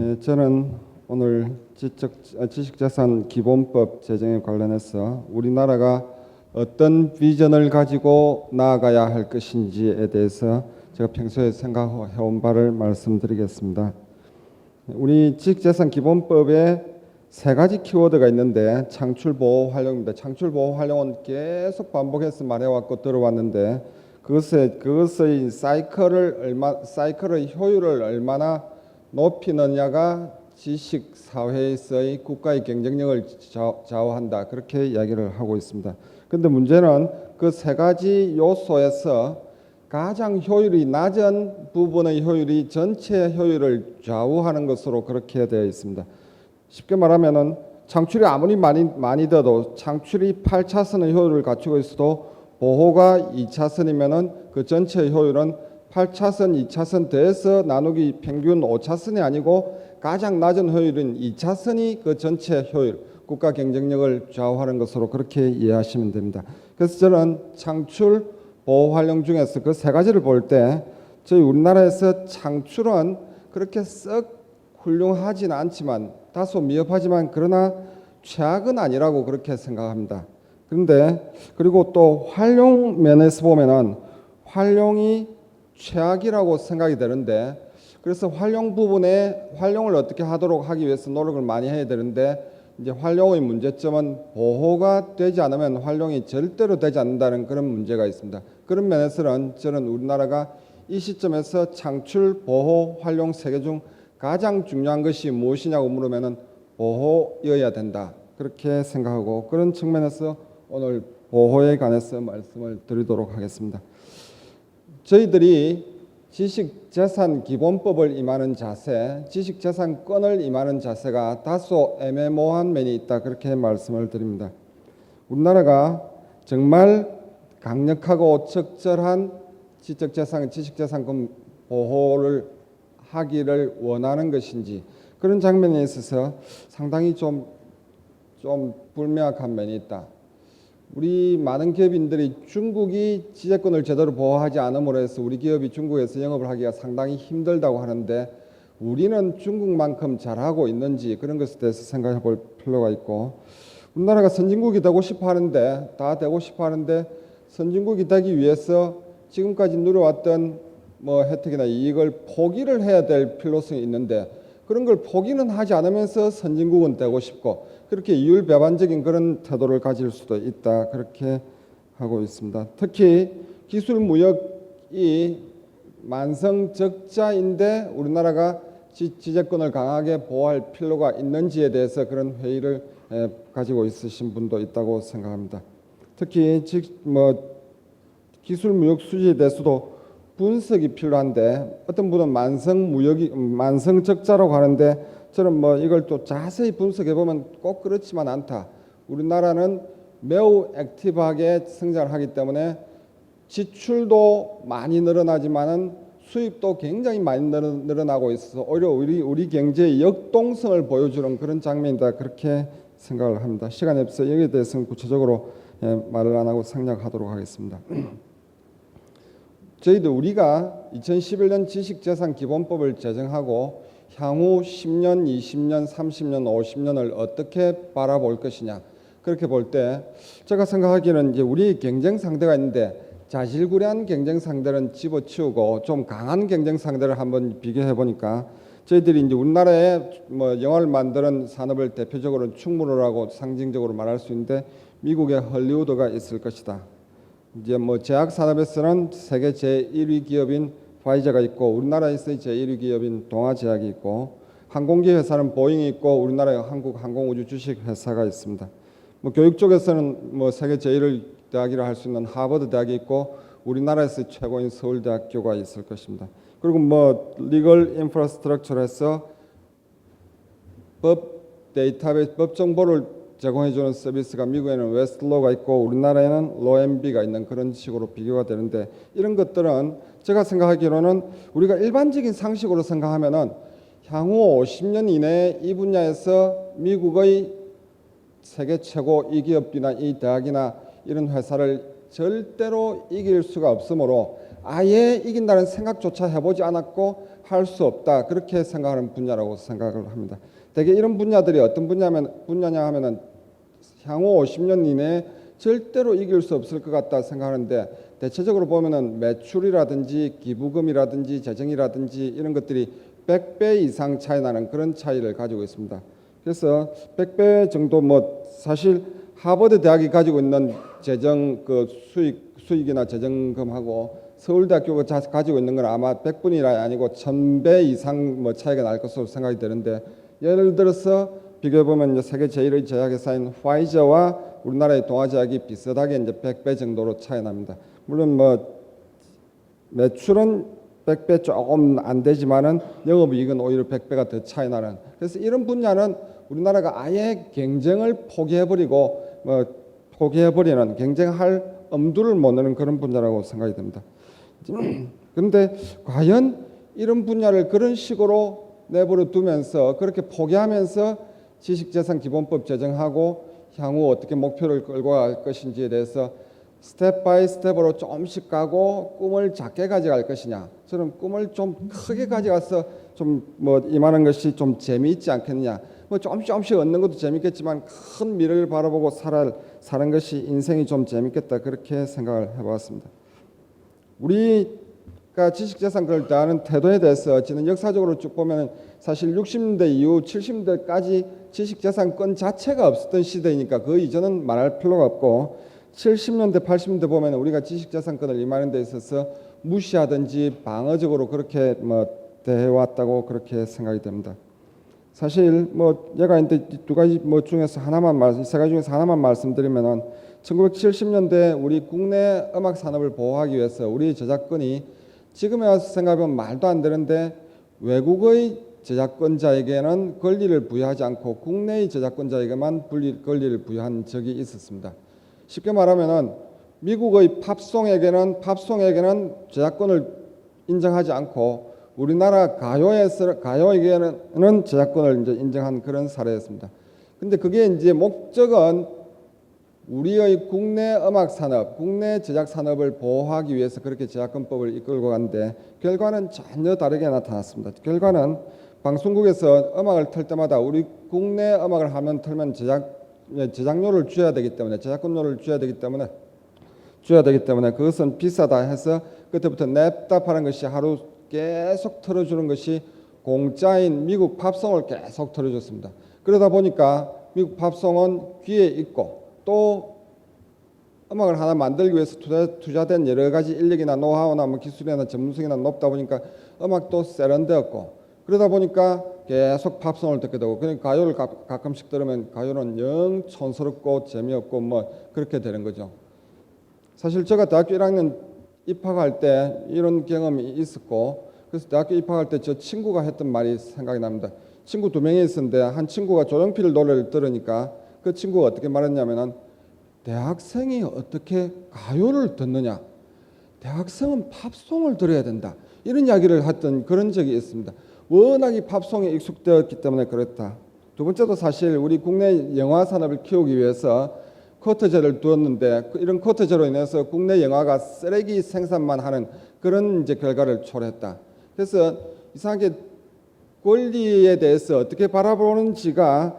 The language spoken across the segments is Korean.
예, 저는 오늘 지적, 아, 지식자산 기본법 제정에 관련해서 우리나라가 어떤 비전을 가지고 나아가야 할 것인지에 대해서 제가 평소에 생각해온 바를 말씀드리겠습니다. 우리 지식자산 기본법에 세 가지 키워드가 있는데 창출 보호 활용입니다. 창출 보호 활용은 계속 반복해서 말해왔고 들어왔는데 그것의 그것의 사이클을 얼마 사이클의 효율을 얼마나 높이느냐가 지식 사회에서의 국가의 경쟁력을 좌- 좌우한다 그렇게 이야기를 하고 있습니다. 그런데 문제는 그 세 가지 요소에서 가장 효율이 낮은 부분의 효율이 전체 효율을 좌우하는 것으로 그렇게 되어 있습니다. 쉽게 말하면은 창출이 아무리 많이 많이 돼도 창출이 8차선의 효율을 갖추고 있어도 보호가 2차선이면은 그 전체 효율은 8차선, 2차선 더해서 나누기 평균 5차선이 아니고 가장 낮은 효율인 2차선이 그 전체 효율, 국가 경쟁력을 좌우하는 것으로 그렇게 이해하시면 됩니다. 그래서 저는 창출, 보호 활용 중에서 그 세 가지를 볼 때 저희 우리나라에서 창출은 그렇게 썩 훌륭하지는 않지만 다소 미흡하지만 그러나 최악은 아니라고 그렇게 생각합니다. 그런데 그리고 또 활용 면에서 보면은 활용이 최악이라고 생각이 되는데 그래서 활용 부분에 활용을 어떻게 하도록 하기 위해서 노력을 많이 해야 되는데 이제 활용의 문제점은 보호가 되지 않으면 활용이 절대로 되지 않는다는 그런 문제가 있습니다. 그런 면에서는 저는 우리나라가 이 시점에서 창출, 보호, 활용 세 개 중 가장 중요한 것이 무엇이냐고 물으면은 보호여야 된다. 그렇게 생각하고 그런 측면에서 오늘 보호에 관해서 말씀을 드리도록 하겠습니다. 저희들이 지식재산 기본법을 임하는 자세, 지식재산권을 임하는 자세가 다소 애매모호한 면이 있다 그렇게 말씀을 드립니다. 우리나라가 정말 강력하고 적절한 지적재산, 지식재산권 보호를 하기를 원하는 것인지 그런 장면에 있어서 상당히 좀, 좀 불명확한 면이 있다. 우리 많은 기업인들이 중국이 지재권을 제대로 보호하지 않음으로 해서 우리 기업이 중국에서 영업을 하기가 상당히 힘들다고 하는데 우리는 중국만큼 잘하고 있는지 그런 것에 대해서 생각해 볼 필요가 있고 우리나라가 선진국이 되고 싶어 하는데 다 되고 싶어 하는데 선진국이 되기 위해서 지금까지 누려왔던 뭐 혜택이나 이익을 포기를 해야 될 필요성이 있는데 그런 걸 포기는 하지 않으면서 선진국은 되고 싶고 그렇게 이율배반적인 그런 태도를 가질 수도 있다 그렇게 하고 있습니다. 특히 기술 무역이 만성 적자인데 우리나라가 지, 지재권을 강하게 보호할 필요가 있는지에 대해서 그런 회의를 에, 가지고 있으신 분도 있다고 생각합니다. 특히 즉뭐 기술 무역 수지에 대해서도 분석이 필요한데 어떤 분은 만성 무역이 만성 적자라고 하는데 저는 뭐 이걸 또 자세히 분석해 보면 꼭 그렇지만 않다. 우리나라는 매우 액티브하게 성장을 하기 때문에 지출도 많이 늘어나지만은 수입도 굉장히 많이 늘어- 늘어나고 있어서 오히려 우리 우리 경제의 역동성을 보여주는 그런 장면이다 그렇게 생각을 합니다. 시간이 없어 여기에 대해서는 구체적으로 예, 말을 안 하고 생략하도록 하겠습니다. 저희도 우리가 2011년 지식재산 기본법을 제정하고 향후 10년, 20년, 30년, 50년을 어떻게 바라볼 것이냐 그렇게 볼 때 제가 생각하기에는 이제 우리 경쟁 상대가 있는데 자질구레한 경쟁 상대는 집어치우고 좀 강한 경쟁 상대를 한번 비교해 보니까 저희들이 이제 우리나라에 뭐 영화를 만드는 산업을 대표적으로 충무로라고 상징적으로 말할 수 있는데 미국의 헐리우드가 있을 것이다. 이제 뭐 제약 산업에서는 세계 제 1위 기업인 화이자가 있고 우리나라에서 제 1위 기업인 동아제약이 있고 항공기 회사는 보잉이 있고 우리나라에 한국 항공우주 주식 회사가 있습니다. 뭐 교육 쪽에서는 뭐 세계 제1위 대학이라 할 수 있는 하버드 대학이 있고 우리나라에서 최고인 서울대학교가 있을 것입니다. 그리고 뭐 리걸 인프라스트럭처에서 법 데이터베이스 법 정보를 제공해 주는 서비스가 미국에는 웨스트로가 있고 우리나라에는 로엠비가 있는 그런 식으로 비교가 되는데 이런 것들은 제가 생각하기로는 우리가 일반적인 상식으로 생각하면은 향후 50년 이내에 이 분야에서 미국의 세계 최고 이 기업이나 이 대학이나 이런 회사를 절대로 이길 수가 없으므로 아예 이긴다는 생각조차 해보지 않았고 할 수 없다 그렇게 생각하는 분야라고 생각을 합니다. 대개 이런 분야들이 어떤 분야면 분야냐 하면은 향후 50년 이내에 절대로 이길 수 없을 것 같다 생각하는데 대체적으로 보면은 매출이라든지 기부금이라든지 재정이라든지 이런 것들이 100배 이상 차이 나는 그런 차이를 가지고 있습니다. 그래서 100배 정도 뭐 사실 하버드 대학이 가지고 있는 재정 그 수익 수익이나 재정금하고 서울대학교가 자- 가지고 있는 건 아마 100분이 아니고 1000배 이상 뭐 차이가 날 것으로 생각이 되는데 예를 들어서 비교해 보면 이제 세계 제일의 제약 회사인 화이저와 우리나라의 동아제약이 비슷하게 이제 100배 정도로 차이 납니다. 물론 뭐 매출은 100배 조금 안 되지만은 영업이익은 오히려 100배가 더 차이 나는. 그래서 이런 분야는 우리나라가 아예 경쟁을 포기해버리고 뭐 포기해버리는 경쟁할 엄두를 못 내는 그런 분야라고 생각이 됩니다. 그런데 과연 이런 분야를 그런 식으로 내버려 두면서 그렇게 포기하면서 지식재산 기본법 제정하고 향후 어떻게 목표를 끌고 갈 것인지에 대해서 스텝 바이 스텝으로 조금씩 가고 꿈을 작게 가져갈 것이냐 저는 꿈을 좀 크게 가져가서 좀 뭐 이만한 것이 좀 재미있지 않겠느냐 뭐 조금씩 조금씩 얻는 것도 재밌겠지만 큰 미래를 바라보고 살아 사는 것이 인생이 좀 재밌겠다 그렇게 생각을 해봤습니다. 우리가 지식재산 그걸 대하는 태도에 대해서 지는 역사적으로 쭉 보면 사실 60년대 이후 70년대까지 지식재산권 자체가 없었던 시대이니까 그 이전은 말할 필요가 없고 70년대 80년대 보면 우리가 지식재산권을 임하는 데 있어서 무시하든지 방어적으로 그렇게 뭐 대해왔다고 그렇게 생각이 됩니다. 사실 뭐 얘가 있는데 두 가지 뭐 중에서 하나만 말씀 세 가지 중에서 하나만 말씀드리면은 1970년대 우리 국내 음악 산업을 보호하기 위해서 우리 저작권이 지금에 와서 생각하면 말도 안 되는데 외국의 저작권자에게는 권리를 부여하지 않고 국내의 저작권자에게만 분리, 권리를 부여한 적이 있었습니다. 쉽게 말하면은 미국의 팝송에게는 팝송에게는 저작권을 인정하지 않고 우리나라 가요에서 가요에게는 저작권을 이제 인정한 그런 사례였습니다. 근데 그게 이제 목적은 우리의 국내 음악 산업, 국내 제작 산업을 보호하기 위해서 그렇게 저작권법을 이끌고 갔는데 결과는 전혀 다르게 나타났습니다. 결과는 방송국에서 음악을 틀 때마다 우리 국내 음악을 하면 틀면 제작 예, 제작료를 줘야 되기 때문에 저작권료를 줘야 되기 때문에 줘야 되기 때문에 그것은 비싸다 해서 그때부터 냅다 파는 것이 하루 계속 틀어주는 것이 공짜인 미국 팝송을 계속 틀어줬습니다. 그러다 보니까 미국 팝송은 귀에 있고 또 음악을 하나 만들기 위해서 투자, 투자된 여러 가지 인력이나 노하우나 뭐 기술이나 전문성이나 높다 보니까 음악도 세련되었고 그러다 보니까 계속 팝송을 듣게 되고 그러니까 가요를 가, 가끔씩 들으면 가요는 영 촌스럽고 재미없고 뭐 그렇게 되는 거죠. 사실 제가 대학교 1학년 입학할 때 이런 경험이 있었고 그래서 대학교 입학할 때 저 친구가 했던 말이 생각이 납니다. 친구 두 명이 있었는데 한 친구가 조용필 노래를 들으니까 그 친구가 어떻게 말했냐면은 대학생이 어떻게 가요를 듣느냐? 대학생은 팝송을 들어야 된다. 이런 이야기를 했던 그런 적이 있습니다. 워낙 이 팝송에 익숙되었기 때문에 그렇다. 두 번째도 사실 우리 국내 영화 산업을 키우기 위해서 쿼터제를 두었는데 그 이런 쿼터제로 인해서 국내 영화가 쓰레기 생산만 하는 그런 이제 결과를 초래했다. 그래서 이상하게 권리에 대해서 어떻게 바라보는지가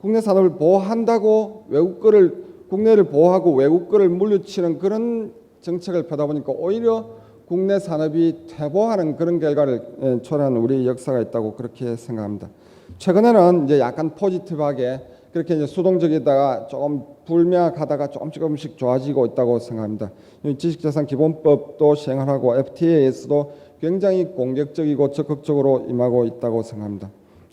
국내 산업을 보호한다고 외국 거를 국내를 보호하고 외국 거를 물리치는 그런 정책을 펴다 보니까 오히려 국내 산업이 퇴보하는 그런 결과를 예, 초래한 우리 역사가 있다고 그렇게 생각합니다. 최근에는 이제 약간 포지티브하게 그렇게 이제 수동적이다가 조금 불명하다가 조금씩 조금씩 좋아지고 있다고 생각합니다. 이 지식재산 기본법도 시행을 하고 FTA에서도 굉장히 공격적이고 적극적으로 임하고 있다고 생각합니다.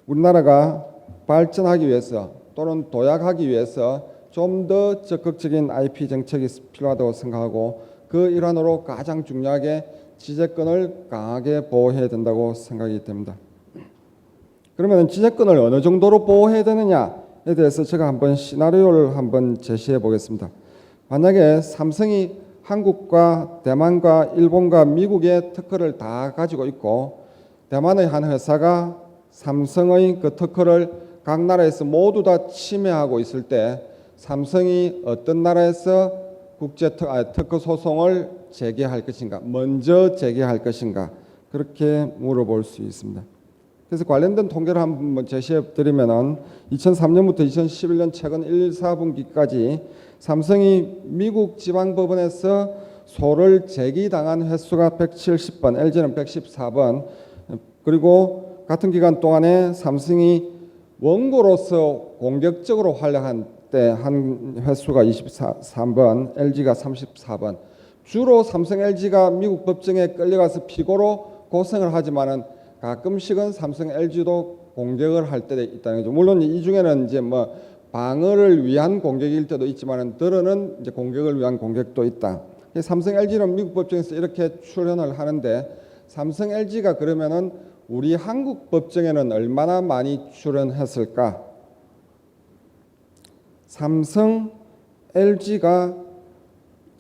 우리나라가 발전하기 위해서 또는 도약하기 위해서 좀 더 적극적인 IP 정책이 필요하다고 생각하고 그 일환으로 가장 중요하게 지재권을 강하게 보호해야 된다고 생각이 됩니다. 그러면 지재권을 어느 정도로 보호해야 되느냐에 대해서 제가 한번 시나리오를 한번 제시해 보겠습니다. 만약에 삼성이 한국과 대만과 일본과 미국의 특허를 다 가지고 있고 대만의 한 회사가 삼성의 그 특허를 각 나라에서 모두 다 침해하고 있을 때 삼성이 어떤 나라에서 국제 특, 아, 특허 소송을 제기할 것인가 먼저 제기할 것인가 그렇게 물어볼 수 있습니다. 그래서 관련된 통계를 한번 제시해 드리면은 2003년부터 2011년 최근 1, 4분기까지 삼성이 미국 지방법원에서 소를 제기당한 횟수가 170번, LG는 114번, 그리고 같은 기간 동안에 삼성이 원고로서 공격적으로 활약한 때 한 횟수가 23번, LG가 34번. 주로 삼성 LG가 미국 법정에 끌려가서 피고로 고생을 하지만은 가끔씩은 삼성 LG도 공격을 할 때도 있다는 거죠. 물론 이 중에는 이제 뭐 방어를 위한 공격일 때도 있지만은 들어는 이제 공격을 위한 공격도 있다. 삼성 LG는 미국 법정에서 이렇게 출연을 하는데 삼성 LG가 그러면은 우리 한국 법정에는 얼마나 많이 출연했을까? 삼성 LG가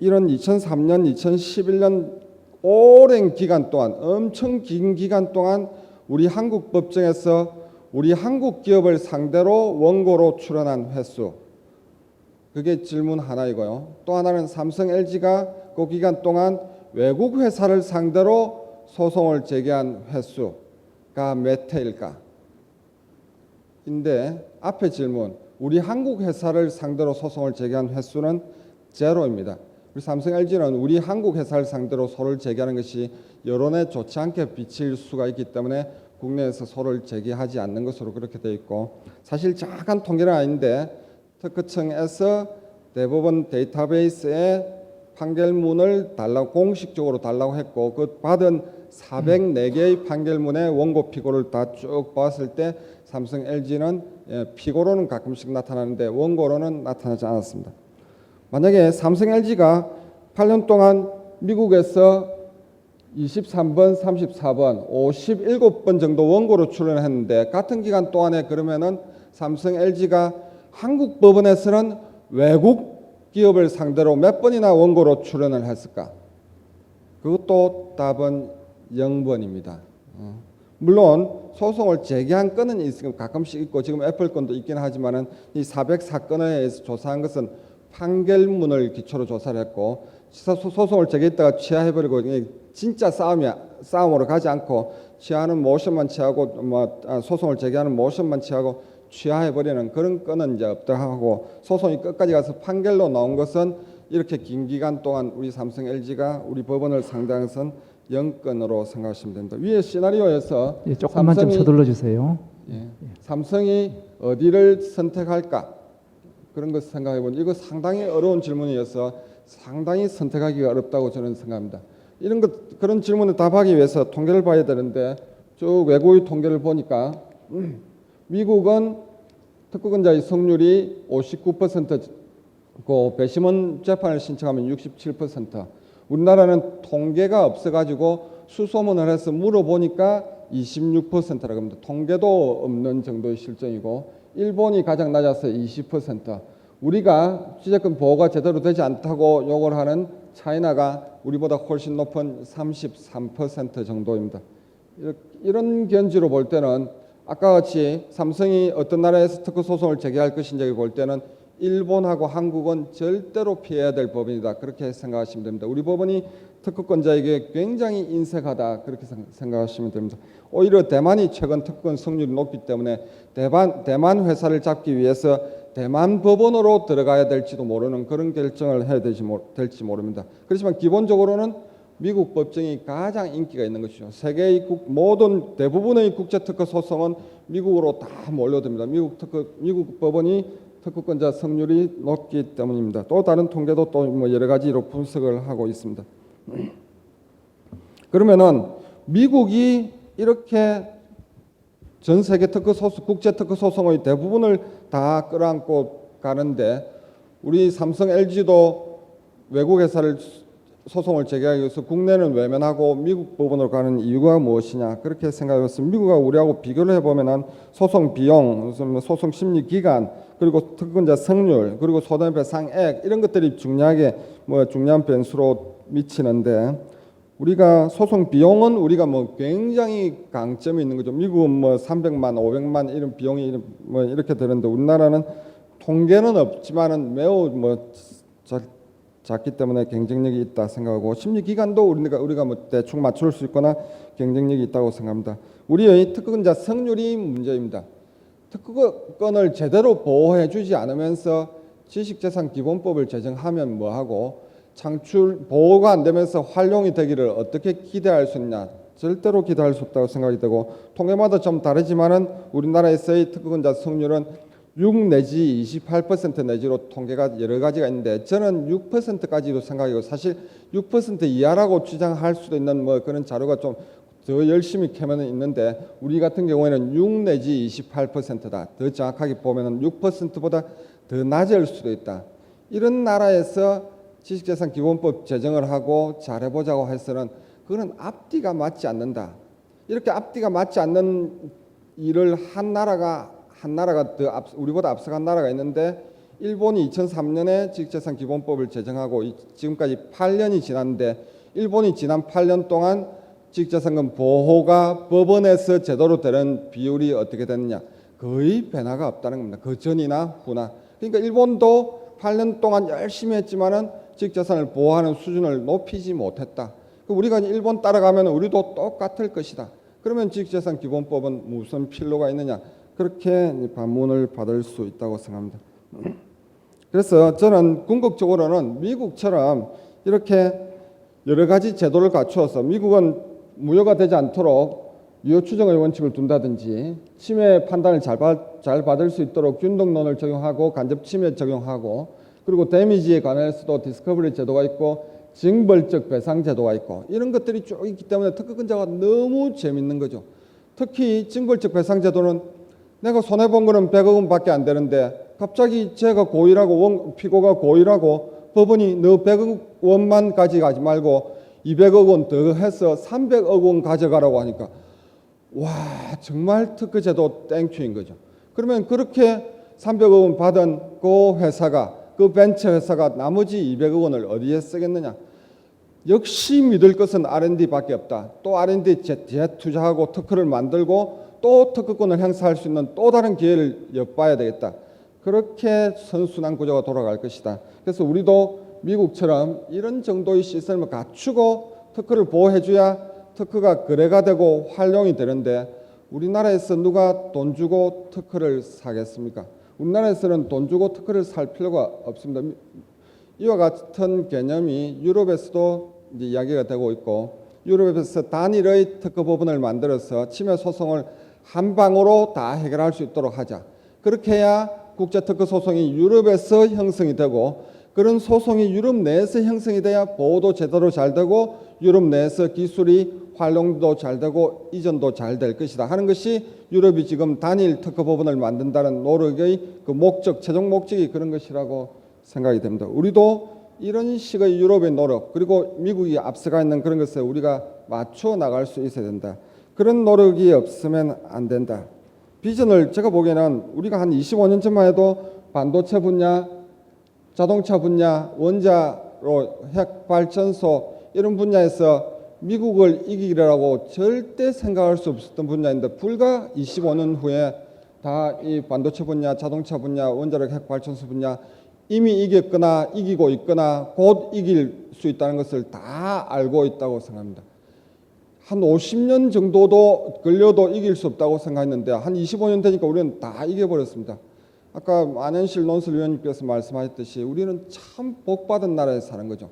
이런 2003년, 2011년 오랜 기간 동안 엄청 긴 기간 동안 우리 한국 법정에서 우리 한국 기업을 상대로 원고로 출연한 횟수 그게 질문 하나이고요. 또 하나는 삼성 LG가 그 기간 동안 외국 회사를 상대로 소송을 제기한 횟수가 몇 회일까? 인데 앞에 질문 우리 한국 회사를 상대로 소송을 제기한 횟수는 제로입니다. 우리 삼성 LG는 우리 한국 회사를 상대로 소를 제기하는 것이 여론에 좋지 않게 비칠 수가 있기 때문에 국내에서 소를 제기하지 않는 것으로 그렇게 되어 있고 사실 정확한 통계는 아닌데 특허청에서 대법원 데이터베이스에 판결문을 달라고 공식적으로 달라고 했고 그 받은 404개의 판결문의 원고 피고를 다 쭉 봤을 때 삼성 LG는 예, 피고로는 가끔씩 나타나는데 원고로는 나타나지 않았습니다. 만약에 삼성 LG가 8년 동안 미국에서 23번, 34번, 57번 정도 원고로 출연했는데 같은 기간 동안에 그러면은 삼성 LG가 한국 법원에서는 외국 기업을 상대로 몇 번이나 원고로 출연을 했을까? 그것도 답은 0번입니다. 어. 물론 소송을 제기한 건은 있으면 가끔씩 있고 지금 애플 건도 있긴 하지만은 이 404건에 의해서 조사한 것은 판결문을 기초로 조사를 했고 소송을 제기했다가 취하해버리고 진짜 싸움이 싸움으로 가지 않고 취하는 모션만 취하고 뭐 아, 소송을 제기하는 모션만 취하고 취하해버리는 그런 건은 이제 없다 하고 소송이 끝까지 가서 판결로 나온 것은 이렇게 긴 기간 동안 우리 삼성 LG가 우리 법원을 상대한 것은 0건으로 생각하시면 됩니다. 위에 시나리오에서 예, 조금만 좀 삼성이- 서둘러 주세요. 예. 삼성이 어디를 선택할까 그런 것을 생각해 보니 이거 상당히 어려운 질문이어서 상당히 선택하기가 어렵다고 저는 생각합니다. 이런 것 그런 질문을 답하기 위해서 통계를 봐야 되는데 쭉 외국의 통계를 보니까 음, 미국은 특허권자의 성률이 59%고 배심원 재판을 신청하면 67%. 우리나라는 통계가 없어가지고 수소문을 해서 물어보니까 26%라고 합니다. 통계도 없는 정도의 실정이고 일본이 가장 낮아서 20%. 우리가 취재권 보호가 제대로 되지 않다고 욕을 하는 차이나가 우리보다 훨씬 높은 33% 정도입니다. 이런 견지로 볼 때는 아까 같이 삼성이 어떤 나라에서 특허 소송을 제기할 것인지 볼 때는 일본하고 한국은 절대로 피해야 될 법이다. 그렇게 생각하시면 됩니다. 우리 법원이 특허권자에게 굉장히 인색하다. 그렇게 생- 생각하시면 됩니다. 오히려 대만이 최근 특허권 성률이 높기 때문에 대만, 대만 회사를 잡기 위해서 대만 법원으로 들어가야 될지도 모르는 그런 결정을 해야 될지 모릅니다. 그렇지만 기본적으로는 미국 법정이 가장 인기가 있는 것이죠. 세계의 국, 모든 대부분의 국제 특허 소송은 미국으로 다 몰려듭니다. 미국 특허 미국 법원이 특허권자 성률이 높기 때문입니다. 또 다른 통계도 또 뭐 여러 가지로 분석을 하고 있습니다. 그러면은 미국이 이렇게 전 세계 특허 소송, 국제 특허 소송의 대부분을 다 끌어안고 가는데 우리 삼성 LG도 외국 회사를 소송을 제기하기 위해서 국내는 외면하고 미국 법원으로 가는 이유가 무엇이냐 그렇게 생각해서 미국과 우리하고 비교를 해보면 은 소송 비용, 뭐 소송 심리 기간 그리고 특권자 성률 그리고 손해배상액 이런 것들이 중요하게 뭐 중요한 변수로 미치는데 우리가 소송 비용은 우리가 뭐 굉장히 강점이 있는 거죠. 미국은 뭐 300만, 500만 이런 비용이 뭐 이렇게 되는데 우리나라는 통계는 없지만은 매우 뭐잘 작기 때문에 경쟁력이 있다 생각하고 심리 기간도 우리가 우리가 뭐 대충 맞출 수 있거나 경쟁력이 있다고 생각합니다. 우리의 특허권자 성률이 문제입니다. 특허권을 제대로 보호해 주지 않으면서 지식재산 기본법을 제정하면 뭐하고 창출 보호가 안 되면서 활용이 되기를 어떻게 기대할 수 있냐 절대로 기대할 수 없다고 생각이 되고 통계마다 좀 다르지만은 우리나라에서의 특허권자 성률은 6 내지 28% 내지로 통계가 여러 가지가 있는데 저는 6%까지도 생각이고 사실 6% 이하라고 주장할 수도 있는 뭐 그런 자료가 좀 더 열심히 캐면은 있는데 우리 같은 경우에는 6 내지 28%다. 더 정확하게 보면은 6%보다 더 낮을 수도 있다. 이런 나라에서 지식재산 기본법 제정을 하고 잘해보자고 해서는 그거는 앞뒤가 맞지 않는다. 이렇게 앞뒤가 맞지 않는 일을 한 나라가 한 나라가 더 앞, 우리보다 앞서간 나라가 있는데 일본이 2003년에 지식재산 기본법을 제정하고 이- 지금까지 8년이 지났는데 일본이 지난 8년 동안 지식재산권 보호가 법원에서 제대로 되는 비율이 어떻게 됐느냐 거의 변화가 없다는 겁니다. 그 전이나 후나 그러니까 일본도 8년 동안 열심히 했지만은 지식재산을 보호하는 수준을 높이지 못했다. 그 우리가 일본 따라가면 우리도 똑같을 것이다. 그러면 지식재산 기본법은 무슨 필요가 있느냐? 그렇게 반문을 받을 수 있다고 생각합니다. 그래서 저는 궁극적으로는 미국처럼 이렇게 여러 가지 제도를 갖추어서 미국은 무효가 되지 않도록 유효 추정의 원칙을 둔다든지 침해 판단을 잘, 받, 잘 받을 수 있도록 균등론을 적용하고 간접 침해 적용하고 그리고 데미지에 관해서도 디스커버리 제도가 있고 징벌적 배상 제도가 있고 이런 것들이 쭉 있기 때문에 특허권자가 너무 재밌는 거죠. 특히 징벌적 배상 제도는 내가 손해 본 거는 100억 원밖에 안 되는데 갑자기 제가 고의라고 원, 피고가 고의라고 법원이 너 100억 원만 가져가지 말고 200억 원 더 해서 300억 원 가져가라고 하니까 와 정말 특허제도 땡큐인 거죠. 그러면 그렇게 300억 원 받은 그 회사가 그 벤처 회사가 나머지 200억 원을 어디에 쓰겠느냐? 역시 믿을 것은 R&D밖에 없다. 또 R&D 재투자하고 특허를 만들고 또 특허권을 행사할 수 있는 또 다른 기회를 엿봐야 되겠다. 그렇게 선순환 구조가 돌아갈 것이다. 그래서 우리도 미국처럼 이런 정도의 시스템을 갖추고 특허를 보호해줘야 특허가 거래가 되고 활용이 되는데 우리나라에서 누가 돈 주고 특허를 사겠습니까? 우리나라에서는 돈 주고 특허를 살 필요가 없습니다. 이와 같은 개념이 유럽에서도 이제 이야기가 되고 있고 유럽에서 단일의 특허 법원을 만들어서 침해 소송을 한 방으로 다 해결할 수 있도록 하자. 그렇게 해야 국제 특허 소송이 유럽에서 형성이 되고 그런 소송이 유럽 내에서 형성이 돼야 보호도 제대로 잘 되고 유럽 내에서 기술이 활용도 잘 되고 이전도 잘 될 것이다 하는 것이 유럽이 지금 단일 특허 법원을 만든다는 노력의 그 목적 최종 목적이 그런 것이라고 생각이 됩니다. 우리도 이런 식의 유럽의 노력 그리고 미국이 앞서가 있는 그런 것에 우리가 맞춰 나갈 수 있어야 된다. 그런 노력이 없으면 안 된다. 비전을 제가 보기에는 우리가 한 25년 전만 해도 반도체 분야, 자동차 분야, 원자로 핵 발전소 이런 분야에서 미국을 이기리라고 절대 생각할 수 없었던 분야인데 불과 25년 후에 다 이 반도체 분야, 자동차 분야, 원자력 핵 발전소 분야 이미 이겼거나 이기고 있거나 곧 이길 수 있다는 것을 다 알고 있다고 생각합니다. 한 50년 정도도 걸려도 이길 수 없다고 생각했는데 한 25년 되니까 우리는 다 이겨버렸습니다. 아까 안현실 논술위원님께서 말씀하셨듯이 우리는 참 복받은 나라에 사는 거죠.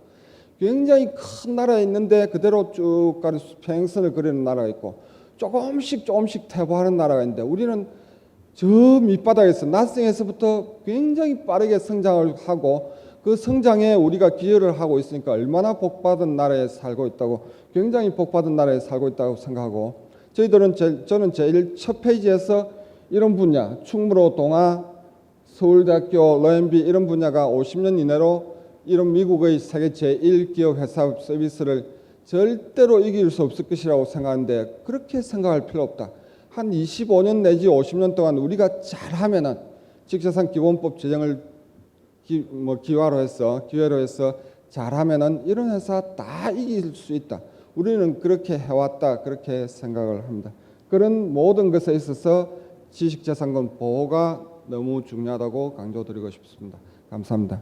굉장히 큰 나라에 있는데 그대로 쭉 가는 평행선을 그리는 나라가 있고 조금씩 조금씩 퇴보하는 나라가 있는데 우리는 저 밑바닥에서 낯생에서부터 굉장히 빠르게 성장을 하고 그 성장에 우리가 기여를 하고 있으니까 얼마나 복받은 나라에 살고 있다고 굉장히 복받은 나라에 살고 있다고 생각하고 저희들은 제, 저는 제일 첫 페이지에서 이런 분야 충무로 동아 서울대학교 로엠비 이런 분야가 50년 이내로 이런 미국의 세계 제1기업 회사 서비스를 절대로 이길 수 없을 것이라고 생각하는데 그렇게 생각할 필요 없다. 한 25년 내지 50년 동안 우리가 잘하면은 직재산 기본법 제정을 기, 뭐 기화로 해서 기회로 해서 잘하면은 이런 회사 다 이길 수 있다. 우리는 그렇게 해왔다 그렇게 생각을 합니다. 그런 모든 것에 있어서 지식재산권 보호가 너무 중요하다고 강조드리고 싶습니다. 감사합니다.